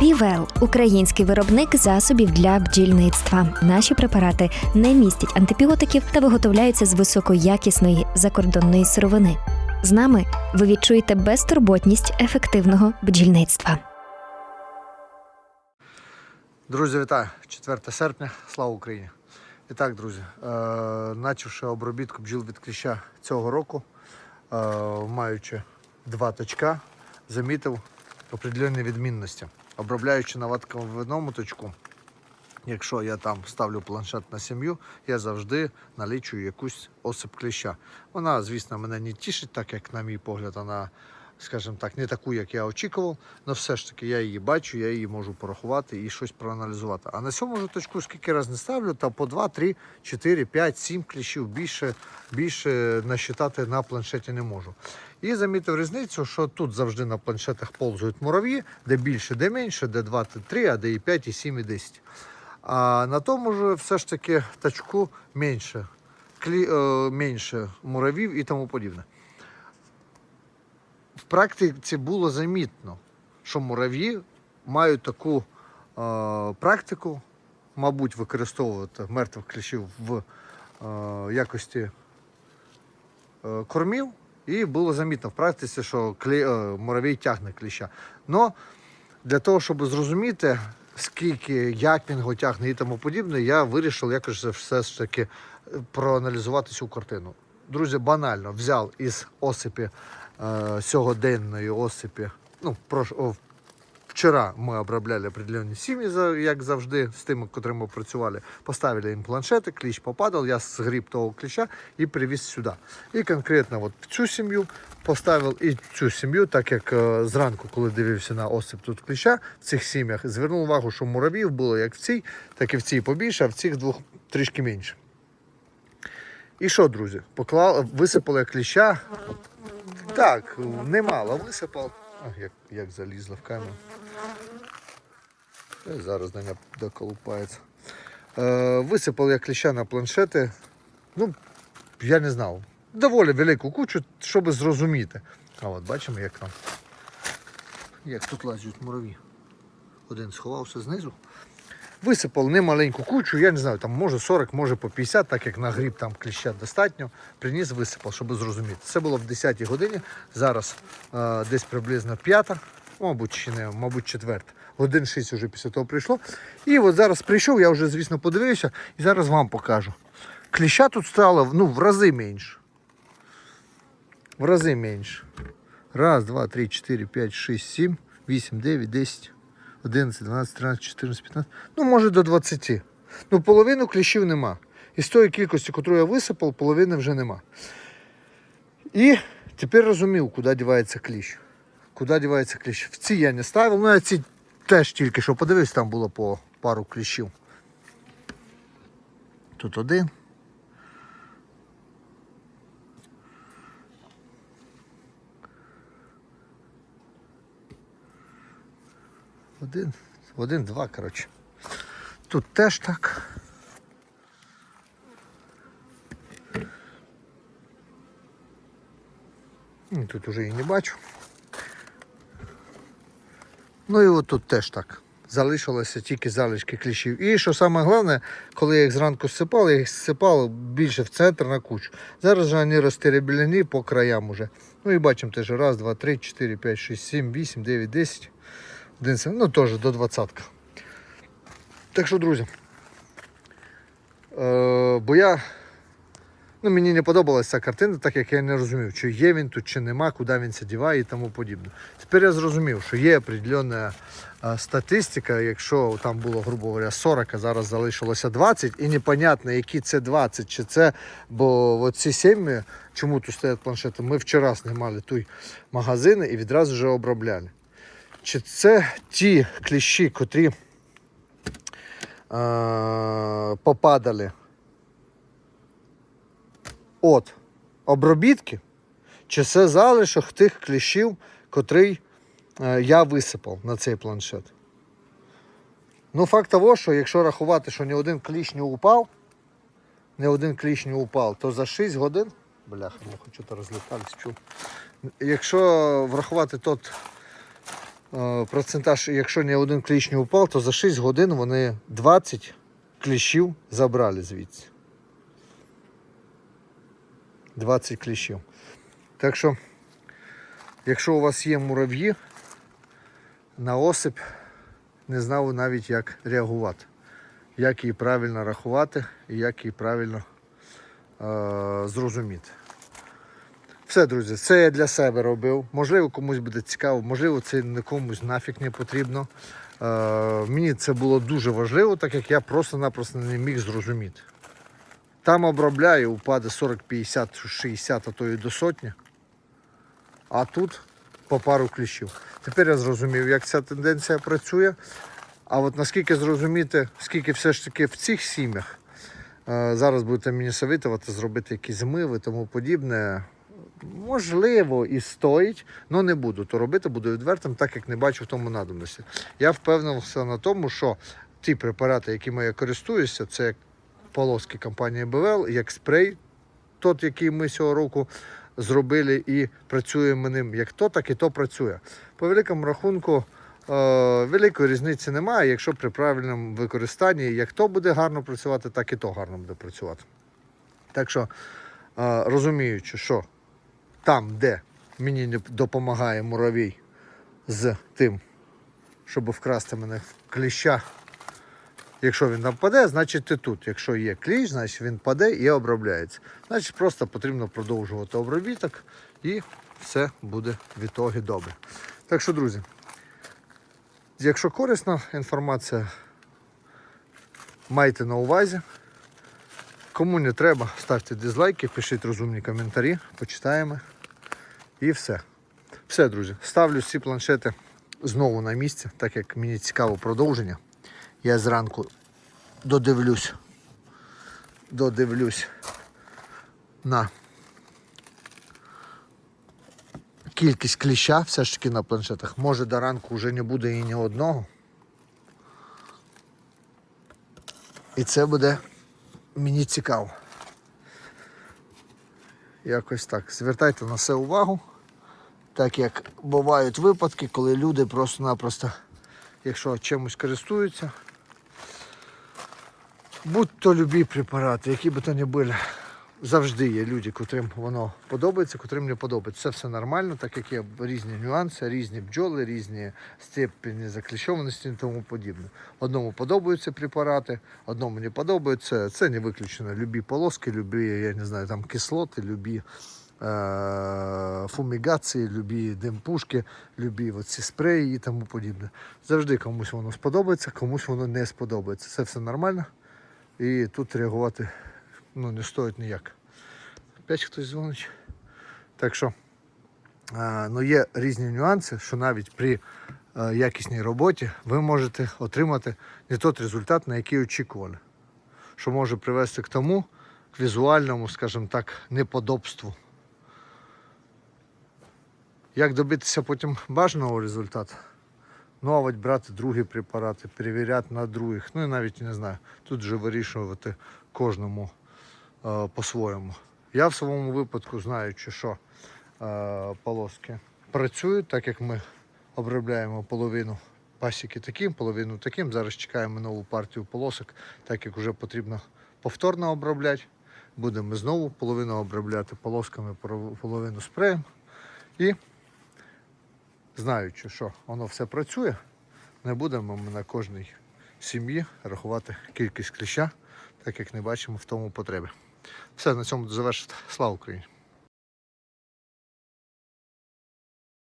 Півел український виробник засобів для бджільництва. Наші препарати не містять антибіотиків та виготовляються з високоякісної закордонної сировини. З нами ви відчуєте безтурботність ефективного бджільництва. Друзі, вітаю! 4 серпня, слава Україні! І так, друзі, е, начавши обробітку бджіл від кліща цього року, е, маючи два точка, замітив определенні відмінності. Обробляючи наватком в одному точку, якщо я там ставлю планшет на сім'ю, я завжди налічую якусь осип кліща. Вона, звісно, мене не тішить, так як, на мій погляд, вона, скажімо так, не таку, як я очікував, але все ж таки я її бачу, я її можу порахувати і щось проаналізувати. А на цьому ж точку, скільки раз не ставлю, та по 2, 3, 4, 5, 7 кліщів більше, більше насчитати на планшеті не можу. І замітив різницю, що тут завжди на планшетах повзують мурав'ї, де більше, де менше, де 2, де 3, а де і 5, і 7, і 10. А на тому ж все ж таки тачку менше, клі, е, менше муравів і тому подібне. Практиці було замітно, що мурав'ї мають таку е, практику, мабуть, використовувати мертвих кліщів в е, якості е, кормів. І було замітно в практиці, що клі, е, муравій тягне кліща. Но для того, щоб зрозуміти, скільки, як він його тягне і тому подібне, я вирішив якось все ж таки проаналізувати цю картину. Друзі, банально взяв із осипі е, сьогоденної осипі. Ну, прош, о, вчора ми обробляли определенні сім'ї, як завжди, з тими, котрими ми працювали. Поставили їм планшети, кліщ попадав, я згріб того кліща і привіз сюди. І конкретно от цю сім'ю поставив і цю сім'ю, так як е, зранку, коли дивився на осип тут кліща в цих сім'ях, звернув увагу, що муравів було як в цій, так і в цій побільше, а в цих двох трішки менше. І що, друзі? Поклав, висипали кліща. Так, немало висипав. Як, як залізла в камеру. Зараз на мене доколупається. Е, висипав я кліща на планшети. Ну, я не знав. Доволі велику кучу, щоб зрозуміти. А от бачимо, як там. Як тут лазять мураві. Один сховався знизу. Висипав немаленьку кучу, я не знаю, там може 40, може по 50, так як на гріб там кліща достатньо. Приніс, висипав, щоб зрозуміти. Це було в 10-й годині, зараз е, десь приблизно 5, мабуть, чи не, мабуть, 4. Годин 6 вже після того прийшло. І от зараз прийшов, я вже, звісно, подивився і зараз вам покажу. Кліща тут стало ну, в рази менше. В рази менше. Раз, два, три, чотири, п'ять, шість, сім, вісім, дев'ять, десять. 11, 12, 13, 14, 15, ну може до 20. Ну, половину кліщів нема. І з тої кількості, яку я висипав, половини вже нема. І тепер розумів, куди дівається кліщ. Куди дівається кліщ. В ці я не ставив, ну а ці теж тільки що подивився, там було по пару кліщів. Тут один. Один, один, два, коротше. Тут теж так. Тут уже і не бачу. Ну і от тут теж так. Залишилося тільки залишки кліщів. І що саме головне, коли я їх зранку сипав, я їх сипав більше в центр на кучу. Зараз же вони розтеребляні по краям уже. Ну і бачимо теж раз, два, три, чотири, п'ять, шість, сім, вісім, дев'ять, десять. 11, ну теж до 20. Так що, друзі, е, бо я, ну мені не подобалася ця картина, так як я не розумів, чи є він тут, чи нема, куди він це діває і тому подібне. Тепер я зрозумів, що є определенна е, статистика, якщо там було, грубо говоря, 40, а зараз залишилося 20, і непонятно, які це 20, чи це, бо ці сім'ї, чому тут стоять планшети, ми вчора знімали той магазини і відразу вже обробляли. Чи це ті кліщі, котрі е, попадали от обробітки, чи це залишок тих кліщів, котрий е, я висипав на цей планшет? Ну, факт того, що якщо рахувати, що ні один кліщ не упав, ні один кліщ не упав, то за 6 годин, бляха, хочу то розлітались, чув. Якщо врахувати тот процентаж, якщо ні один кліщ не упав, то за 6 годин вони 20 кліщів забрали звідси. 20 кліщів. Так що, якщо у вас є мурав'ї, на осип не знав навіть як реагувати, як її правильно рахувати і як її правильно е- зрозуміти. Все, друзі, це я для себе робив. Можливо, комусь буде цікаво, можливо, це нікомусь нафіг не потрібно. Е, мені це було дуже важливо, так як я просто-напросто не міг зрозуміти. Там обробляю, упаде 40, 50, 60, а то і до сотні. А тут по пару кліщів. Тепер я зрозумів, як ця тенденція працює. А от наскільки зрозуміти, скільки все ж таки в цих сім'ях, е, зараз будете мені совітувати, зробити якісь змиви, тому подібне. Можливо, і стоїть, але не буду то робити, буду відвертим, так як не бачу в тому надобності. Я впевнився на тому, що ті препарати, якими я користуюся, це як полоски компанії БВЛ, як спрей, тот, який ми цього року зробили і працюємо ним як то, так і то працює. По великому рахунку е, великої різниці немає, якщо при правильному використанні як то буде гарно працювати, так і то гарно буде працювати. Так що, е, розуміючи, що там, де мені допомагає муравій з тим, щоб вкрасти мене кліща. Якщо він там паде, значить ти тут. Якщо є кліщ, значить він паде і обробляється. Значить просто потрібно продовжувати обробіток і все буде в ітогі добре. Так що, друзі, якщо корисна інформація, майте на увазі. Кому не треба, ставте дизлайки, пишіть розумні коментарі, почитаємо. І все. Все, друзі. Ставлю всі планшети знову на місце, так як мені цікаво продовження. Я зранку додивлюсь, додивлюсь на кількість кліща все ж таки на планшетах. Може до ранку вже не буде і ні одного. І це буде мені цікаво. Якось так. Звертайте на це увагу. Так як бувають випадки, коли люди просто-напросто, якщо чимось користуються, будь то любі препарати, які би то не були, завжди є люди, котрим воно подобається, котрим не подобається. Це все нормально, так як є різні нюанси, різні бджоли, різні степені закліщованості і тому подібне. Одному подобаються препарати, одному не подобаються. Це не виключено. Любі полоски, любі, я не знаю, там кислоти, любі е, фумігації, любі димпушки, любі оці спреї і тому подібне. Завжди комусь воно сподобається, комусь воно не сподобається. Це все нормально. І тут реагувати ну, не стоїть ніяк. Опять хтось дзвонить. Так що ну, є різні нюанси, що навіть при е, якісній роботі ви можете отримати не той результат, на який очікували. Що може привести к тому, к візуальному, скажімо так, неподобству. Як добитися потім бажаного результату? Ну, а брати другі препарати, перевіряти на других. Ну і навіть не знаю. Тут вже вирішувати кожному по-своєму. Я в своєму випадку, знаючи, що е, полоски працюють, так як ми обробляємо половину пасіки таким, половину таким. Зараз чекаємо нову партію полосок, так як вже потрібно повторно обробляти. Будемо знову половину обробляти полосками, половину спреєм. І знаючи, що воно все працює, не будемо ми на кожній сім'ї рахувати кількість кліща, так як не бачимо в тому потреби. Все, на цьому завершити. Слава Україні!